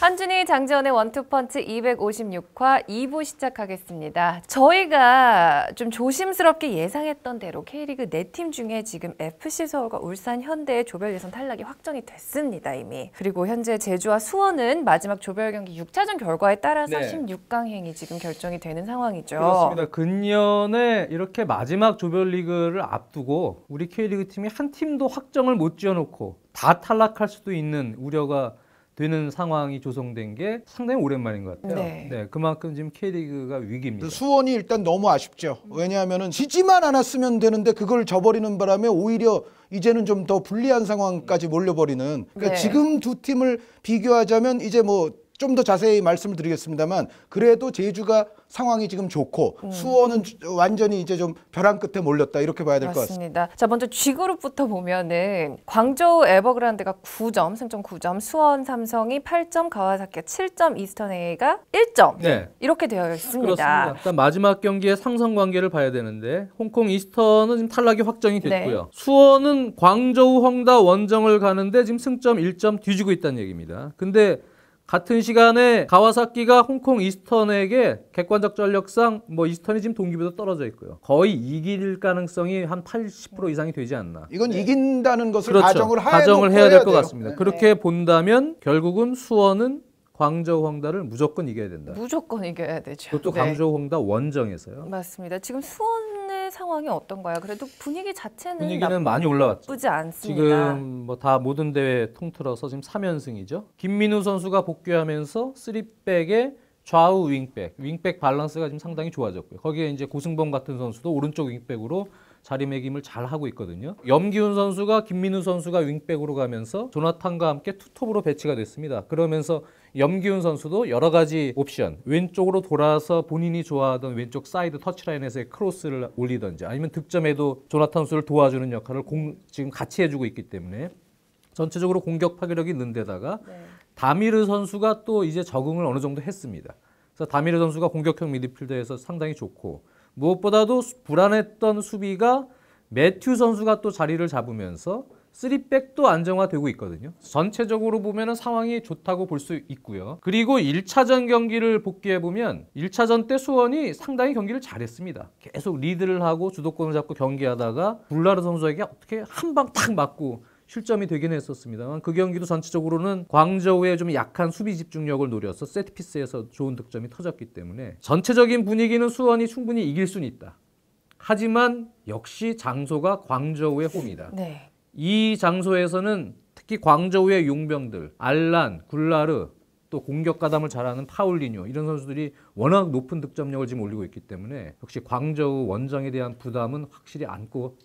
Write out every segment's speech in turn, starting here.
한준희 장지원의 원투펀치 256화 2부 시작하겠습니다. 저희가 좀 조심스럽게 예상했던 대로 K리그 네팀 중에 지금 FC 서울과 울산 현대의 조별 예선 탈락이 확정이 됐습니다 이미. 그리고 현재 제주와 수원은 마지막 조별 경기 6차전 결과에 따라서 네. 16강행이 지금 결정이 되는 상황이죠. 그렇습니다. 근년에 이렇게 마지막 조별 리그를 앞두고 우리 K리그 팀이 한 팀도 확정을 못 지어놓고 다 탈락할 수도 있는 우려가 되는 상황이 조성된 게 상당히 오랜만인 것 같아요. 네. 그만큼 지금 K리그가 위기입니다. 그 수원이 일단 너무 아쉽죠. 왜냐하면은 지지만 않았으면 되는데 그걸 져버리는 바람에 오히려 이제는 좀 더 불리한 상황까지 몰려버리는. 그러니까 네. 지금 두 팀을 비교하자면 이제 뭐 좀 더 자세히 말씀을 드리겠습니다만 그래도 제주가 상황이 지금 좋고 음. 수원은 완전히 이제 좀 벼랑 끝에 몰렸다 이렇게 봐야 될 것 같습니다. 자 먼저 G그룹부터 보면은 광저우 에버그란드가 9점, 승점 9점, 수원 삼성이 8점, 가와사키가 7점, 이스턴 A가 1점 네. 이렇게 되어 있습니다. 그렇습니다. 일단 마지막 경기의 상성 관계를 봐야 되는데 홍콩 이스턴은 지금 탈락이 확정이 됐고요. 네. 수원은 광저우 헝다 원정을 가는데 지금 승점 1점 뒤지고 있다는 얘기입니다. 근데 같은 시간에 가와사키가 홍콩 이스턴에게 객관적 전력상 뭐 이스턴이 지금 동기보다 떨어져 있고요. 거의 이길 가능성이 한 80% 이상이 되지 않나. 이건 이긴다는 것을 그렇죠. 가정을, 가정을 해야 될 것. 같습니다. 네. 그렇게 본다면 결국은 수원은 광저우 헝다를 무조건 이겨야 된다. 무조건 이겨야 되죠. 그것도 네. 광저우 헝다 원정에서요. 맞습니다. 지금 수원의 상황이 어떤가요? 그래도 분위기 자체는 분위기는 많이 올라왔죠. 나쁘지 않습니다. 지금 뭐 다 모든 대회 통틀어서 지금 3연승이죠. 김민우 선수가 복귀하면서 3백에 좌우 윙백, 윙백 밸런스가 지금 상당히 좋아졌고요. 거기에 이제 고승범 같은 선수도 오른쪽 윙백으로 자리매김을 잘 하고 있거든요. 염기훈 선수가 김민우 선수가 윙백으로 가면서 조나탄과 함께 투톱으로 배치가 됐습니다. 그러면서 염기훈 선수도 여러 가지 옵션, 왼쪽으로 돌아서 본인이 좋아하던 왼쪽 사이드 터치라인에서의 크로스를 올리든지 아니면 득점에도 조나탄 선수를 도와주는 역할을 공, 지금 같이 해주고 있기 때문에 전체적으로 공격 파괴력이 있는 데다가 네. 다미르 선수가 또 이제 적응을 어느 정도 했습니다. 그래서 다미르 선수가 공격형 미드필더에서 상당히 좋고 무엇보다도 수- 불안했던 수비가 매튜 선수가 또 자리를 잡으면서 3백도 안정화되고 있거든요. 전체적으로 보면 상황이 좋다고 볼 수 있고요. 그리고 1차전 경기를 복귀해 보면 1차전 때 수원이 상당히 경기를 잘했습니다. 계속 리드를 하고 주도권을 잡고 경기하다가 불라르 선수에게 어떻게 한 방 탁 맞고 실점이 되긴 했었습니다만 그 경기도 전체적으로는 광저우의 좀 약한 수비 집중력을 노려서 세트피스에서 좋은 득점이 터졌기 때문에 전체적인 분위기는 수원이 충분히 이길 수는 있다. 하지만 역시 장소가 광저우의 홈이다. 네. 이 장소에서는 특히 광저우의 용병들 알란, 굴라르 또 공격 가담을 잘하는 파울리뇨 이런 선수들이 워낙 높은 득점력을 지금 올리고 있기 때문에 역시 광저우 원정에 대한 부담은 확실히 안고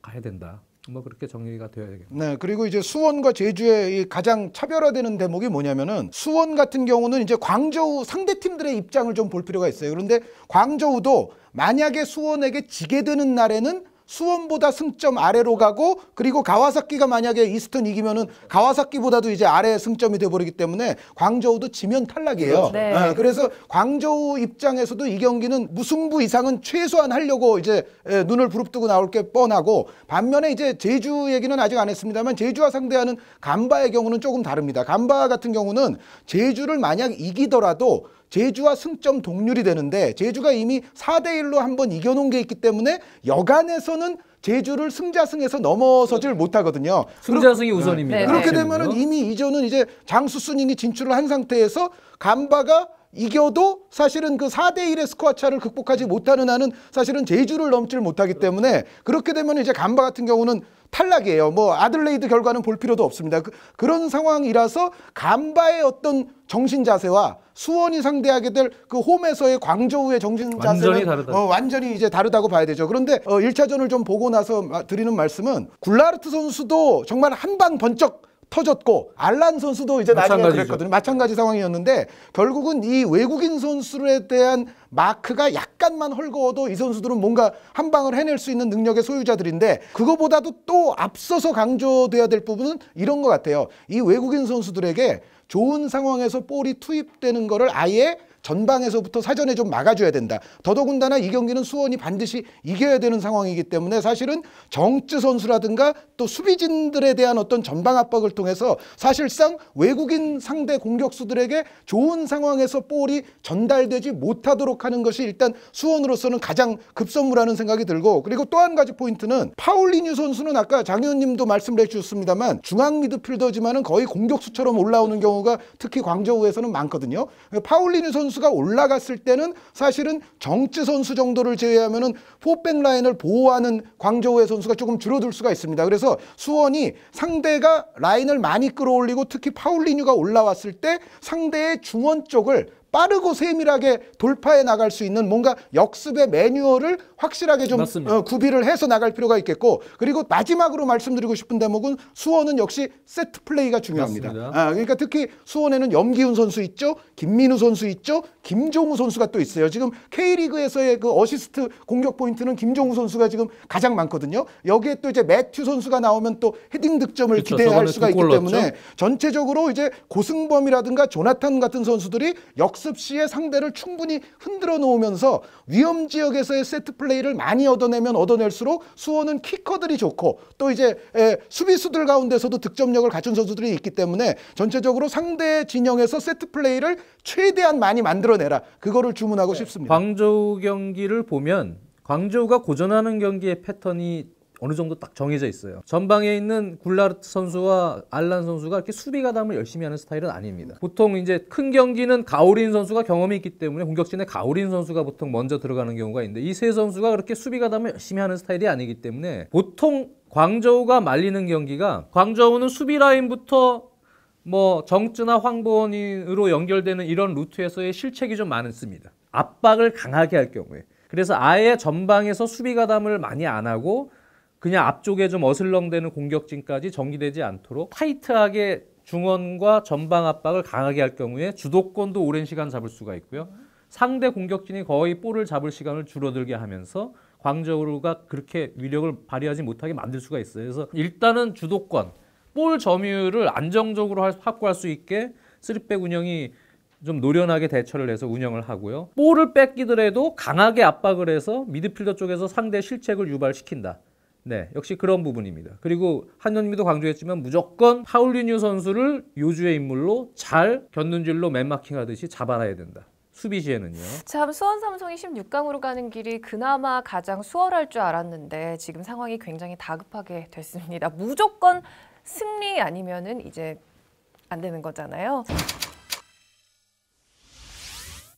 가야 된다. 뭐 그렇게 정리가 되어야 되겠네요. 네, 그리고 이제 수원과 제주의 이 가장 차별화되는 대목이 뭐냐면은 수원 같은 경우는 이제 광저우 상대 팀들의 입장을 좀 볼 필요가 있어요. 그런데 광저우도 만약에 수원에게 지게 되는 날에는 수원보다 승점 아래로 가고 그리고 가와사키가 만약에 이스턴 이기면은 가와사키보다도 이제 아래 승점이 돼 버리기 때문에 광저우도 지면 탈락이에요. 그렇죠. 네. 예, 그래서 광저우 입장에서도 이 경기는 무승부 이상은 최소한 하려고 이제 예, 눈을 부릅뜨고 나올 게 뻔하고 반면에 이제 제주 얘기는 아직 안 했습니다만 제주와 상대하는 간바의 경우는 조금 다릅니다. 간바 같은 경우는 제주를 만약 이기더라도 제주와 승점 동률이 되는데 제주가 이미 4대 1로 한번 이겨 놓은 게 있기 때문에 여간에서는 제주를 승자승에서 넘어서질 못하거든요. 승자승이 우선입니다. 네, 그렇게 네. 되면은 이미 이전은 이제 장수 순위이 진출을 한 상태에서 간바가 이겨도 사실은 그 4대 1의 스코어 차를 극복하지 못하는 한은 사실은 제주를 넘지를 못하기 때문에 그렇게 되면 이제 간바 같은 경우는 탈락이에요. 뭐 아들레이드 결과는 볼 필요도 없습니다. 그, 그런 상황이라서 간바의 어떤 정신 자세와 수원이 상대하게 될 그 홈에서의 광저우의 정신 완전히 자세는 다르다. 어, 완전히 이제 다르다고 봐야 되죠. 그런데 어, 1차전을 좀 보고 나서 마- 드리는 말씀은 굴라르트 선수도 정말 한 방 번쩍 터졌고 알란 선수도 이제 나중에 마찬가지죠. 그랬거든요. 마찬가지 상황이었는데 결국은 이 외국인 선수에 대한 마크가 약간만 헐거워도 이 선수들은 뭔가 한 방을 해낼 수 있는 능력의 소유자들인데 그거보다도 또 앞서서 강조돼야 될 부분은 이런 것 같아요. 이 외국인 선수들에게 좋은 상황에서 볼이 투입되는 거를 아예 전방에서부터 사전에 좀 막아줘야 된다. 더더군다나 이 경기는 수원이 반드시 이겨야 되는 상황이기 때문에 사실은 정쯔 선수라든가 또 수비진들에 대한 어떤 전방 압박을 통해서 사실상 외국인 상대 공격수들에게 좋은 상황에서 볼이 전달되지 못하도록 하는 것이 일단 수원으로서는 가장 급선무라는 생각이 들고 그리고 또 한 가지 포인트는 파울리뉴 선수는 아까 장 의원님도 말씀을 해주셨습니다만 중앙 미드필더지만은 거의 공격수처럼 올라오는 경우가 특히 광저우에서는 많거든요. 파울리뉴 선수 가 올라갔을 때는 사실은 정쯔 선수 정도를 제외하면은 포백 라인을 보호하는 광저우의 선수가 조금 줄어들 수가 있습니다. 그래서 수원이 상대가 라인을 많이 끌어올리고 특히 파울리뉴가 올라왔을 때 상대의 중원 쪽을 빠르고 세밀하게 돌파해 나갈 수 있는 뭔가 역습의 매뉴얼을 확실하게 좀. 어, 구비를 해서 나갈 필요가 있겠고 그리고 마지막으로 말씀드리고 싶은 대목은 수원은 역시 세트 플레이가 중요합니다. 맞습니다. 아, 그러니까 특히 수원에는 염기훈 선수 있죠, 김민우 선수 있죠, 김종우 선수가 또 있어요. 지금 K리그에서의 그 어시스트 공격 포인트는 김종우 선수가 지금 가장 많거든요. 여기에 또 이제 매튜 선수가 나오면 또 헤딩 득점을 그렇죠. 기대할 수가 두 있기 골 때문에 넣었죠. 전체적으로 이제 고승범이라든가 조나탄 같은 선수들이 역습 시에 상대를 충분히 흔들어 놓으면서 위험 지역에서의 세트 플레이를 많이 얻어내면 얻어낼수록 수원은 키커들이 좋고 또 이제 에, 수비수들 가운데서도 득점력을 갖춘 선수들이 있기 때문에 전체적으로 상대 진영에서 세트 플레이를 최대한 많이 만들어내라 그거를 주문하고 싶습니다. 광저우 경기를 보면 광저우가 고전하는 경기의 패턴이 어느 정도 딱 정해져 있어요. 전방에 있는 굴라르트 선수와 알란 선수가 이렇게 수비 가담을 열심히 하는 스타일은 아닙니다. 보통 이제 큰 경기는 가오린 선수가 경험이 있기 때문에 공격진에 가오린 선수가 보통 먼저 들어가는 경우가 있는데 이 세 선수가 그렇게 수비 가담을 열심히 하는 스타일이 아니기 때문에 보통 광저우가 말리는 경기가 광저우는 수비 라인부터 뭐 정쯔나 황보원으로 연결되는 이런 루트에서의 실책이 좀 많습니다. 압박을 강하게 할 경우에. 그래서 아예 전방에서 수비 가담을 많이 안 하고 그냥 앞쪽에 좀 어슬렁대는 공격진까지 전개되지 않도록 타이트하게 중원과 전방 압박을 강하게 할 경우에 주도권도 오랜 시간 잡을 수가 있고요. 상대 공격진이 거의 볼을 잡을 시간을 줄어들게 하면서 광저우가 그렇게 위력을 발휘하지 못하게 만들 수가 있어요. 그래서 일단은 주도권, 볼 점유율을 안정적으로 할- 확보할 수 있게 쓰리백 운영이 좀 노련하게 대처를 해서 운영을 하고요. 볼을 뺏기더라도 강하게 압박을 해서 미드필더 쪽에서 상대 실책을 유발시킨다. 네, 역시 그런 부분입니다. 그리고 한현미도 강조했지만 무조건 파울리뉴 선수를 요주의 인물로 잘 견눈질로 맨마킹하듯이 잡아놔야 된다. 수비 시에는요. 참 수원 삼성이 16강으로 가는 길이 그나마 가장 수월할 줄 알았는데 지금 상황이 굉장히 다급하게 됐습니다. 무조건 승리 아니면은 이제 안 되는 거잖아요.